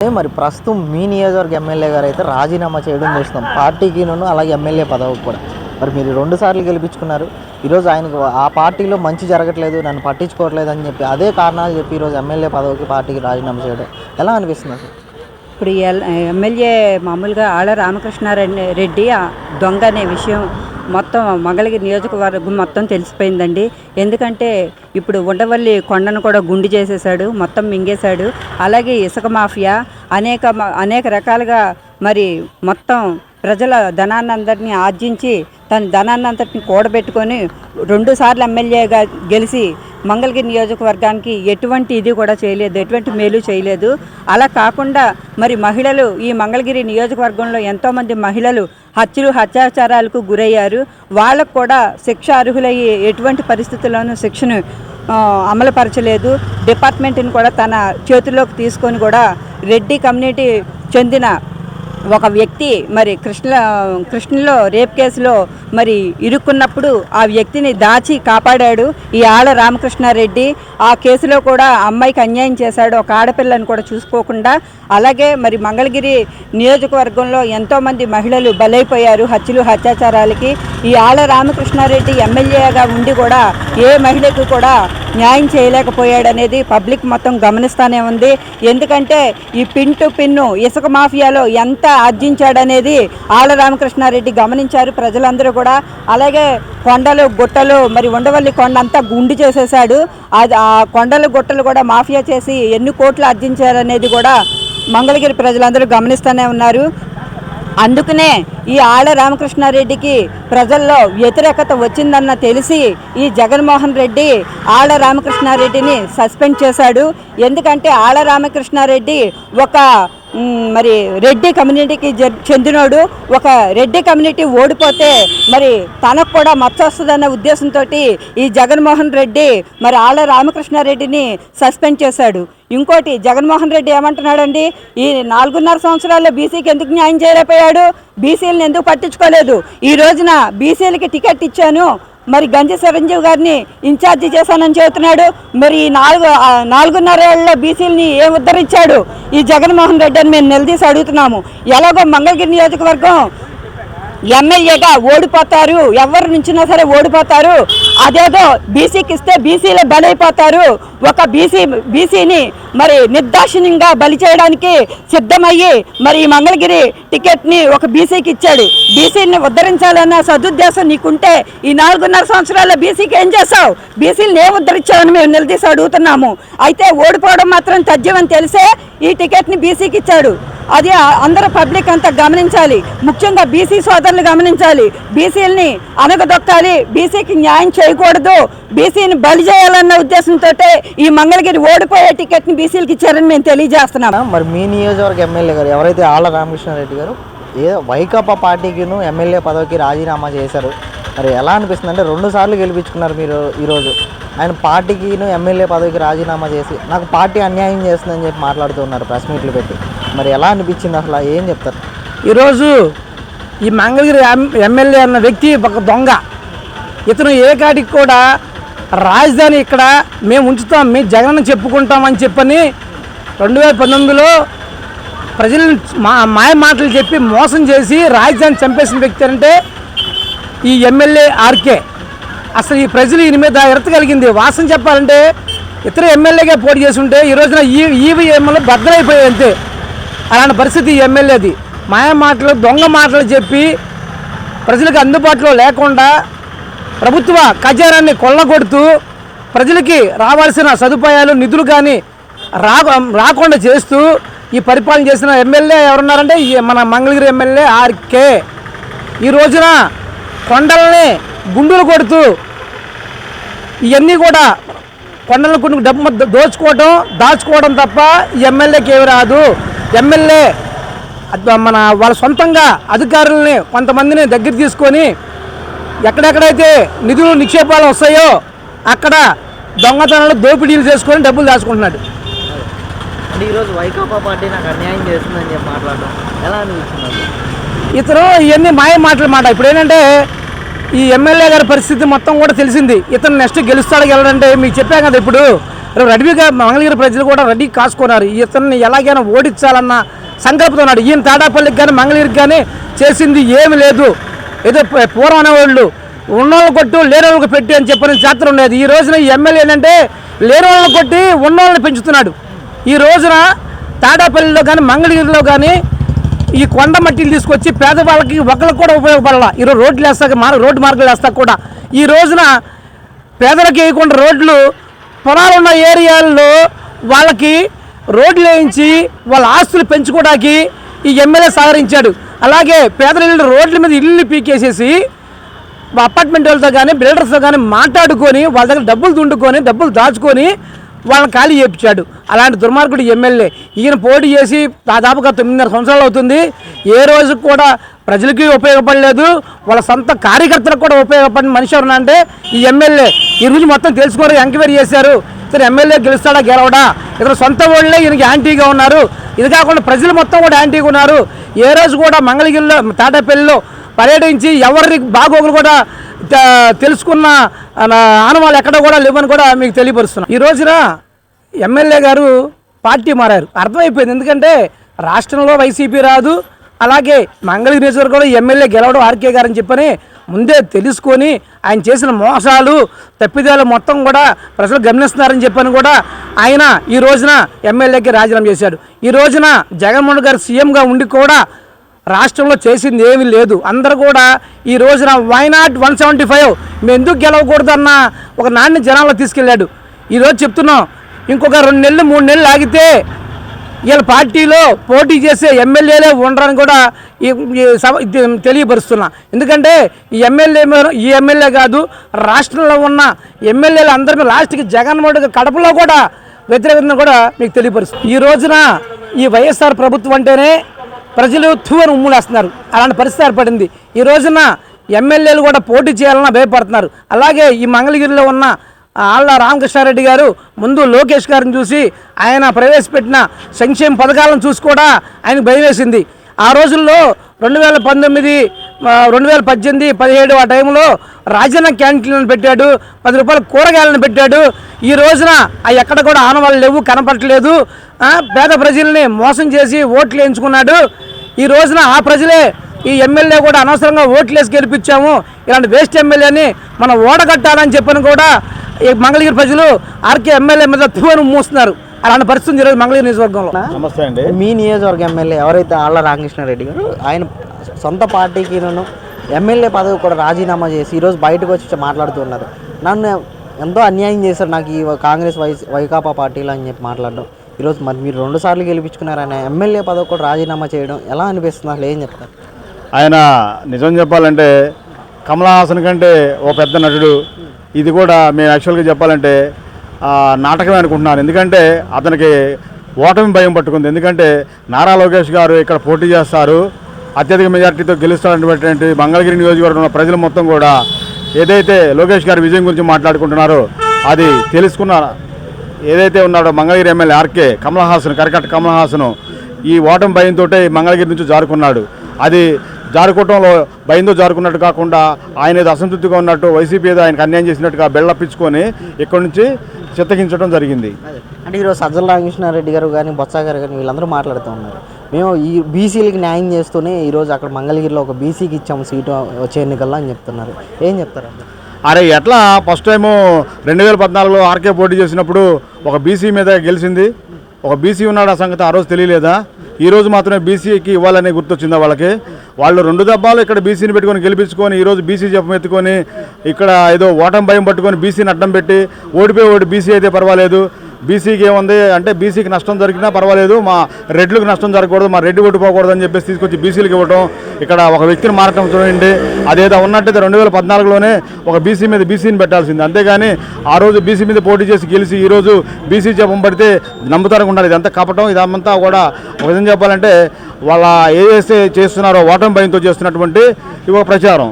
మరి ప్రస్తుతం మీ నియోజకవర్గ ఎమ్మెల్యే గారు అయితే రాజీనామా చేయడం చేస్తున్నాం. పార్టీకి అలాగే ఎమ్మెల్యే పదవికి కూడా. మరి మీరు రెండు సార్లు గెలిపించుకున్నారు. ఈరోజు ఆయనకు ఆ పార్టీలో మంచి జరగట్లేదు నన్ను పట్టించుకోవట్లేదు అని చెప్పి అదే కారణాలు చెప్పి ఈరోజు ఎమ్మెల్యే పదవికి పార్టీకి రాజీనామా చేయడం. ఎలా అనిపిస్తుంది? ఇప్పుడు ఎల్- ఎమ్మెల్యే మామూలుగా ఆళ్ళ రామకృష్ణారెడ్డి రెడ్డి దొంగ అనే విషయం మొత్తం మంగళగిరి నియోజకవర్గం మొత్తం తెలిసిపోయిందండి. ఎందుకంటే ఇప్పుడు ఉండవల్లి కొండను కూడా గుండు చేసేశాడు మొత్తం మింగేశాడు. అలాగే ఇసుక మాఫియా అనేక మ- అనేక రకాలుగా మరి మొత్తం ప్రజల ధనాన్ని అందరినీ ఆర్జించి తన ధనాన్ని అంతటిని కూడబెట్టుకొని రెండు సార్లు ఎమ్మెల్యేగా గెలిచి మంగళగిరి నియోజకవర్గానికి ఎటువంటి ఇది కూడా చేయలేదు ఎటువంటి మేలు చేయలేదు. అలా కాకుండా మరి మహిళలు ఈ మంగళగిరి నియోజకవర్గంలో ఎంతోమంది మహిళలు హత్యలు అత్యాచారాలకు గురయ్యారు. వాళ్ళకు కూడా శిక్ష అర్హులయ్యి ఎటువంటి పరిస్థితుల్లోనూ శిక్షను అమలుపరచలేదు. డిపార్ట్మెంట్ని కూడా తన చేతుల్లోకి తీసుకొని కూడా రెడ్డి కమ్యూనిటీ చెందిన ఒక వ్యక్తి మరి కృష్ణ కృష్ణలో రేప్ కేసులో మరి ఇరుక్కున్నప్పుడు ఆ వ్యక్తిని దాచి కాపాడాడు ఈ ఆళ్ళ రామకృష్ణారెడ్డి. ఆ కేసులో కూడా అమ్మాయికి అన్యాయం చేశాడు. ఒక ఆడపిల్లని కూడా చూసుకోకుండా అలాగే మరి మంగళగిరి నియోజకవర్గంలో ఎంతోమంది మహిళలు బలైపోయారు హత్యలు అత్యాచారాలకి. ఈ ఆళ్ళ రామకృష్ణారెడ్డి ఎమ్మెల్యేగా ఉండి కూడా ఏ మహిళకు కూడా న్యాయం చేయలేకపోయాడనేది పబ్లిక్ మొత్తం గమనిస్తానే ఉంది. ఎందుకంటే ఈ పిన్ టు పిన్ను ఇసుక మాఫియాలో ఎంత ఆర్జించాడనేది ఆళ్ళ రామకృష్ణారెడ్డి గమనించారు. ప్రజలందరూ కూడా అలాగే కొండలు గుట్టలు మరి ఉండవల్లి కొండ అంతా గుండు చేసేసాడు అది ఆ కొండలు గుట్టలు కూడా మాఫియా చేసి ఎన్ని కోట్లు ఆర్జించారనేది కూడా మంగళగిరి ప్రజలందరూ గమనిస్తూనే ఉన్నారు. అందుకనే ఈ ఆళ్ళ రామకృష్ణారెడ్డికి ప్రజల్లో వ్యతిరేకత వచ్చిందన్న తెలిసి ఈ జగన్మోహన్ రెడ్డి ఆళ్ళ రామకృష్ణారెడ్డిని సస్పెండ్ చేశాడు. ఎందుకంటే ఆళ్ళ రామకృష్ణారెడ్డి ఒక మరి రెడ్డి కమ్యూనిటీకి చెందినోడు ఒక రెడ్డి కమ్యూనిటీ ఓడిపోతే మరి తనకు కూడా మచ్చ వస్తుందన్న ఉద్దేశంతో ఈ జగన్మోహన్ రెడ్డి మరి ఆళ్ళ రామకృష్ణారెడ్డిని సస్పెండ్ చేశాడు. ఇంకోటి జగన్మోహన్ రెడ్డి ఏమంటున్నాడండి? ఈ నాలుగున్నర సంవత్సరాల్లో బీసీకి ఎందుకు న్యాయం చేయలేకపోయాడు? బీసీలను ఎందుకు పట్టించుకోలేదు? ఈ రోజున బీసీలకి టికెట్ ఇచ్చాను. మరి గంజి చిరంజీవి గారిని ఇన్ఛార్జి చేశానని చెబుతున్నాడు. మరి ఈ నాలుగు నాలుగున్నరేళ్ళలో నాలుగున్నర ఏళ్ళలో బీసీలని ఏం ఉద్ధరించాడు? ఈ జగన్మోహన్ రెడ్డి అని మేము నిలదీసి అడుగుతున్నాము. ఎలాగో మంగళగిరి నియోజకవర్గం ఎమ్మెల్యేగా ఓడిపోతారు. ఎవరి నుంచినా సరే ఓడిపోతారు. అదేదో బీసీకి ఇస్తే బీసీలే బలైపోతారు. ఒక బీసీ బీసీని మరి నిర్దాక్షిణ్యంగా బలి చేయడానికి సిద్ధమయ్యి మరి ఈ మంగళగిరి టికెట్ని ఒక బీసీకి ఇచ్చాడు. బీసీని ఉద్ధరించాలన్న సదుద్దేశం నీకుంటే ఈ నాలుగున్నర సంవత్సరాల్లో బీసీకి ఏం చేస్తావు బీసీని ఏం ఉద్ధరించావని మేము నిలదీసి అడుగుతున్నాము. అయితే ఓడిపోవడం మాత్రం తథ్యమని తెలిసే ఈ టికెట్ని బీసీకి ఇచ్చాడు. అది అందరూ పబ్లిక్ అంతా గమనించాలి. ముఖ్యంగా బీసీ సోదరులు గమనించాలి. బీసీలని అనగదొక్కాలి. బీసీకి న్యాయం చేయకూడదు. బీసీని బలి చేయాలన్న ఉద్దేశంతో ఈ మంగళగిరి ఓడిపోయే టికెట్ని బీసీలకు ఇచ్చారని మేము తెలియజేస్తున్నాం. మరి మీ నియోజకవర్గ ఎమ్మెల్యే గారు ఎవరైతే ఆళ్ళ రామకృష్ణారెడ్డి గారు ఏ వైకాపా పార్టీకిను ఎమ్మెల్యే పదవికి రాజీనామా చేశారు? మరి ఎలా అనిపిస్తుంది? అంటే రెండు సార్లు గెలిపించుకున్నారు మీరు ఈరోజు. ఆయన పార్టీకిను ఎమ్మెల్యే పదవికి రాజీనామా చేసి నాకు పార్టీ అన్యాయం చేస్తుందని చెప్పి మాట్లాడుతున్నారు ప్రెస్ మీట్లు పెట్టి. మరి ఎలా అనిపించింది అసలు? ఏం చెప్తారు? ఈరోజు ఈ మంగళగిరి ఎం- ఎమ్మెల్యే అన్న వ్యక్తి ఒక దొంగ. ఇతను ఏ కాటికి కూడా రాజధాని ఇక్కడ మేము ఉంచుతాం మీ జగన్ చెప్పుకుంటామని చెప్పని రెండు వేల పంతొమ్మిదిలో ప్రజలను మా మాయ మాటలు చెప్పి మోసం చేసి రాజధాని చంపేసిన వ్యక్తి అంటే ఈ ఎమ్మెల్యే ఆర్కే. అసలు ఈ ప్రజలు ఈయన మీద ఎరత కలిగింది. వాసన చెప్పాలంటే ఇతర ఎమ్మెల్యేగా పోటీ చేసి ఉంటే ఈ రోజున ఈ ఈవీఎంలు బద్దలైపోయాయి అంతే. అలాంటి పరిస్థితి ఈ ఎమ్మెల్యేది. మాయ మాటలు దొంగ మాటలు చెప్పి ప్రజలకు అందుబాటులో లేకుండా ప్రభుత్వ ఖజానాన్ని కొల్లగొడుతూ ప్రజలకి రావాల్సిన సదుపాయాలు నిధులు కానీ రా రాకుండా చేస్తూ ఈ పరిపాలన చేసిన ఎమ్మెల్యే ఎవరున్నారంటే మన మంగళగిరి ఎమ్మెల్యే ఆర్కే. ఈ రోజున కొండల్ని గుండులు కొడుతూ ఇవన్నీ కూడా కొండలను కొన్ని డబ్బు దోచుకోవడం దాచుకోవడం తప్ప ఎమ్మెల్యేకి ఏమి రాదు. ఎమ్మెల్యే మన వాళ్ళ సొంతంగా అధికారుల్ని కొంతమందిని దగ్గర తీసుకొని ఎక్కడెక్కడైతే నిధులు నిక్షేపాలు వస్తాయో అక్కడ దొంగతనాలు దోపిడీలు చేసుకొని డబ్బులు దాచుకుంటున్నాడు. ఈరోజు వైకాపా పార్టీ నాకు అన్యాయం చేస్తుందని చెప్పి మాట్లాడడం ఎలా? ఇతను ఇవన్నీ మాయ మాటలు మాట. ఇప్పుడు ఏంటంటే ఈ ఎమ్మెల్యే గారి పరిస్థితి మొత్తం కూడా తెలిసింది. ఇతను నెక్స్ట్ గెలుస్తాడు గెలడంటే మీకు చెప్పాం కదా ఇప్పుడు. రేపు రెడ్డిగా మంగళగిరి ప్రజలు కూడా రెడీ కాసుకున్నారు. ఇతన్ని ఎలాగైనా ఓడించాలన్న సంకల్పంతో ఉన్నాడు. ఈయన తాడాపల్లికి కానీ మంగళగిరికి కానీ చేసింది ఏమి లేదు. ఏదో పూర్వం అనేవాళ్ళు ఉన్నోళ్ళు కొట్టు లేనోళ్ళకి పెట్టి అని చెప్పిన చాత్ర ఉండేది. ఈ రోజున ఈ ఎమ్మెల్యే ఏంటంటే లేని కొట్టి ఉన్నోళ్ళని పెంచుతున్నాడు. ఈ రోజున తాడాపల్లిలో కానీ మంగళగిరిలో కానీ ఈ కొండ మట్టిని తీసుకొచ్చి పేదవాళ్ళకి ఒకరికి కూడా ఉపయోగపడాల? ఈరోజు రోడ్లు వేస్తాక మార్ రోడ్డు మార్గాలు వేస్తా కూడా. ఈ రోజున పేదలకు వేయకుండా రోడ్లు పొలాలున్న ఏరియాల్లో వాళ్ళకి రోడ్లు వేయించి వాళ్ళ ఆస్తులు పెంచుకోవడానికి ఈ ఎమ్మెల్యే సహకరించాడు. అలాగే పేదల ఇళ్ళు రోడ్ల మీద ఇల్లు పీకేసేసి అపార్ట్మెంట్ వాళ్ళతో కానీ బిల్డర్స్తో కానీ మాట్లాడుకొని వాళ్ళ దగ్గర డబ్బులు దుండుకొని డబ్బులు దాచుకొని వాళ్ళని ఖాళీ చేయించాడు. అలాంటి దుర్మార్గుడు ఎమ్మెల్యే. ఈయన పోటీ చేసి దాదాపుగా తొమ్మిదిన్నర సంవత్సరాలు అవుతుంది. ఏ రోజు కూడా ప్రజలకి ఉపయోగపడలేదు. వాళ్ళ సొంత కార్యకర్తలకు కూడా ఉపయోగపడిన మనిషి ఎవరన్నా అంటే ఈ ఎమ్మెల్యే. ఈ రోజు మొత్తం తెలుసుకోరు ఎంక్వైరీ చేశారు. ఇతను ఎమ్మెల్యే గెలుస్తాడా గెలవడా? ఇతను సొంత వాళ్ళే ఈయనకి యాంటీగా ఉన్నారు. ఇది కాకుండా ప్రజలు మొత్తం కూడా యాంటీగా ఉన్నారు. ఏ రోజు కూడా మంగళగిరిలో తాటాపల్లిలో పర్యటించి ఎవరి బాగోగులు కూడా తెలుసుకున్న ఆనవాళ్ళు ఎక్కడ కూడా లేవని కూడా మీకు తెలియపరుస్తున్నాం. ఈ రోజున ఎమ్మెల్యే గారు పార్టీ మారారు. అర్థమైపోయింది. ఎందుకంటే రాష్ట్రంలో వైసీపీ రాదు. అలాగే మంగళగిరి నియోజకవర్గంలో ఎమ్మెల్యే గెలవడం ఆర్కే గారు అని చెప్పని ముందే తెలుసుకొని ఆయన చేసిన మోసాలు తప్పిదాలు మొత్తం కూడా ప్రజలు గమనిస్తున్నారని చెప్పని కూడా ఆయన ఈ రోజున ఎమ్మెల్యేకి రాజీనామా చేశాడు. ఈ రోజున జగన్మోహన్ గారు సీఎంగా ఉండి కూడా రాష్ట్రంలో చేసింది ఏమీ లేదు. అందరూ కూడా ఈ రోజున why not one seventy five మేము ఎందుకు గెలవకూడదు అన్న ఒక నాణ్య జనాల్లో తీసుకెళ్ళాడు. ఈరోజు చెప్తున్నాం ఇంకొక రెండు నెలలు మూడు నెలలు ఆగితే వీళ్ళ పార్టీలో పోటీ చేసే ఎమ్మెల్యేలే ఉండరని కూడా ఈ సభ తెలియపరుస్తున్నా. ఎందుకంటే ఈ ఎమ్మెల్యే ఈ ఎమ్మెల్యే కాదు రాష్ట్రంలో ఉన్న ఎమ్మెల్యేలు అందరికీ లాస్ట్కి జగన్మోహన్ రెడ్డి కడపలో కూడా వ్యతిరేకతను కూడా మీకు తెలియపరుస్తుంది. ఈ రోజున ఈ వైఎస్ఆర్ ప్రభుత్వం అంటేనే ప్రజలు తువను ఉమ్ములేస్తున్నారు. అలాంటి పరిస్థితి ఏర్పడింది. ఈ రోజున ఎమ్మెల్యేలు కూడా పోటీ చేయాలన్నా భయపడుతున్నారు. అలాగే ఈ మంగళగిరిలో ఉన్న ఆళ్ళ రామకృష్ణారెడ్డి గారు ముందు లోకేష్ గారిని చూసి ఆయన ప్రవేశపెట్టిన సంక్షేమ పథకాలను చూసి కూడా ఆయనకు భయం వేసింది. ఆ రోజుల్లో రెండు వేల పంతొమ్మిది రెండు వేల పద్దెనిమిది పదిహేడు ఆ టైంలో రాజన్న క్యాంటీన్లను పెట్టాడు పది రూపాయల కూరగాయలను పెట్టాడు. ఈ రోజున అవి ఎక్కడ కూడా ఆనవాళ్ళు లేవు కనపడట్లేదు. పేద ప్రజల్ని మోసం చేసి ఓట్లు వేయించుకున్నాడు. ఈ రోజున ఆ ప్రజలే ఈ ఎమ్మెల్యే కూడా అనవసరంగా ఓట్లేసి గెలిపించాము. ఇలాంటి వేస్ట్ ఎమ్మెల్యేని మనం ఓడగట్టాలని చెప్పని కూడా మంగళగిరి ప్రజలు ఆర్కే ఎమ్మెల్యే మీద తువను మూస్తున్నారు. అలాంటి పరిస్థితి ఈరోజు మంగళగిరి నియోజకవర్గంలో. నమస్తే అండి. మీ నియోజకవర్గ ఎమ్మెల్యే ఎవరైతే ఆళ్ళ రామకృష్ణారెడ్డి గారు ఆయన సొంత పార్టీకి నన్ను ఎమ్మెల్యే పదవి కూడా రాజీనామా చేసి ఈరోజు బయటకు వచ్చి మాట్లాడుతున్నారు నన్ను ఎంతో అన్యాయం చేశారు నాకు ఈ కాంగ్రెస్ వై వైకాపా పార్టీలో అని చెప్పి మాట్లాడడం. ఈరోజు మరి మీరు రెండు సార్లు గెలిపించుకున్నారు ఆయన ఎమ్మెల్యే పదవి కూడా రాజీనామా చేయడం ఎలా అనిపిస్తుంది అసలు ఏం చెప్తారు? ఆయన నిజం చెప్పాలంటే కమలా హాసన్ కంటే ఓ పెద్ద నటుడు. ఇది కూడా మేము యాక్చువల్గా చెప్పాలంటే నాటకమే అనుకుంటున్నాను. ఎందుకంటే అతనికి ఓటమి భయం పట్టుకుంది. ఎందుకంటే నారా లోకేష్ గారు ఇక్కడ పోటీ చేస్తారు. అత్యధిక మెజార్టీతో గెలుస్తారనేటువంటి మంగళగిరి నియోజకవర్గంలో ప్రజలు మొత్తం కూడా ఏదైతే లోకేష్ గారి విజయం గురించి మాట్లాడుకుంటున్నారో అది తెలుసుకున్న ఏదైతే ఉన్నాడో మంగళగిరి ఎమ్మెల్యే ఆర్కే కమల్ హాసన్ కరకట్ట కమల్ హాసన్ ఈ ఓటమి భయంతో మంగళగిరి నుంచి జారుకున్నాడు. అది జారుకోవటంలో భయంతో జారుకున్నట్టు కాకుండా ఆయన ఏదో అసంతృప్తిగా ఉన్నట్టు వైసీపీ ఏదో ఆయనకు అన్యాయం చేసినట్టుగా బెళ్ళప్పించుకొని ఇక్కడి నుంచి చిత్తగించడం జరిగింది. అంటే ఈరోజు సజ్జల రామకృష్ణారెడ్డి గారు కానీ బొత్స గారు కానీ వీళ్ళందరూ మాట్లాడుతూ ఉన్నారు. మేము ఈ బీసీలకి న్యాయం చేస్తూనే ఈరోజు అక్కడ మంగళగిరిలో ఒక బీసీకి ఇచ్చాము సీటు వచ్చే ఎన్నికల్లో అని చెప్తున్నారు. ఏం చెప్తారు? అరే ఎట్లా? ఫస్ట్ టైము రెండు వేల పద్నాలుగులో ఆర్కే పోటీ చేసినప్పుడు ఒక బీసీ మీద గెలిచింది. ఒక బీసీ ఉన్నాడు ఆ సంగతి ఆ రోజు తెలియలేదా? ఈరోజు మాత్రమే బీసీకి ఇవ్వాలని గుర్తొచ్చిందా వాళ్ళకి? వాళ్ళు రెండు దెబ్బలు ఇక్కడ బీసీని పెట్టుకొని గెలిపించుకొని ఈరోజు బీసీ జపం ఎత్తుకొని ఇక్కడ ఏదో ఓటమి భయం పట్టుకొని బీసీని అడ్డం పెట్టి ఓడిపోయి ఓడి బీసీ అయితే పర్వాలేదు. బీసీకి ఏముంది? అంటే బీసీకి నష్టం జరిగినా పర్వాలేదు. మా రెడ్లకు నష్టం జరగకూడదు. మా రెడ్డి కొట్టుకోకూడదు అని చెప్పేసి తీసుకొచ్చి బీసీలకు ఇవ్వడం ఇక్కడ ఒక వ్యక్తిని మారటం చూడండి. అదేదో ఉన్నట్టయితే రెండు వేల పద్నాలుగులోనే ఒక బీసీ మీద బీసీని పెట్టాల్సింది. అంతేగాని ఆ రోజు బీసీ మీద పోటీ చేసి గెలిచి ఈరోజు బీసీ జపం పడితే నమ్ముతారు ఉండాలి. ఇదంతా కపటం. ఇదంతా కూడా ఒక విధంగా చెప్పాలంటే వాళ్ళ ఏదైతే చేస్తున్నారో ఓటమి భయంతో చేస్తున్నటువంటి ఇవి ప్రచారం.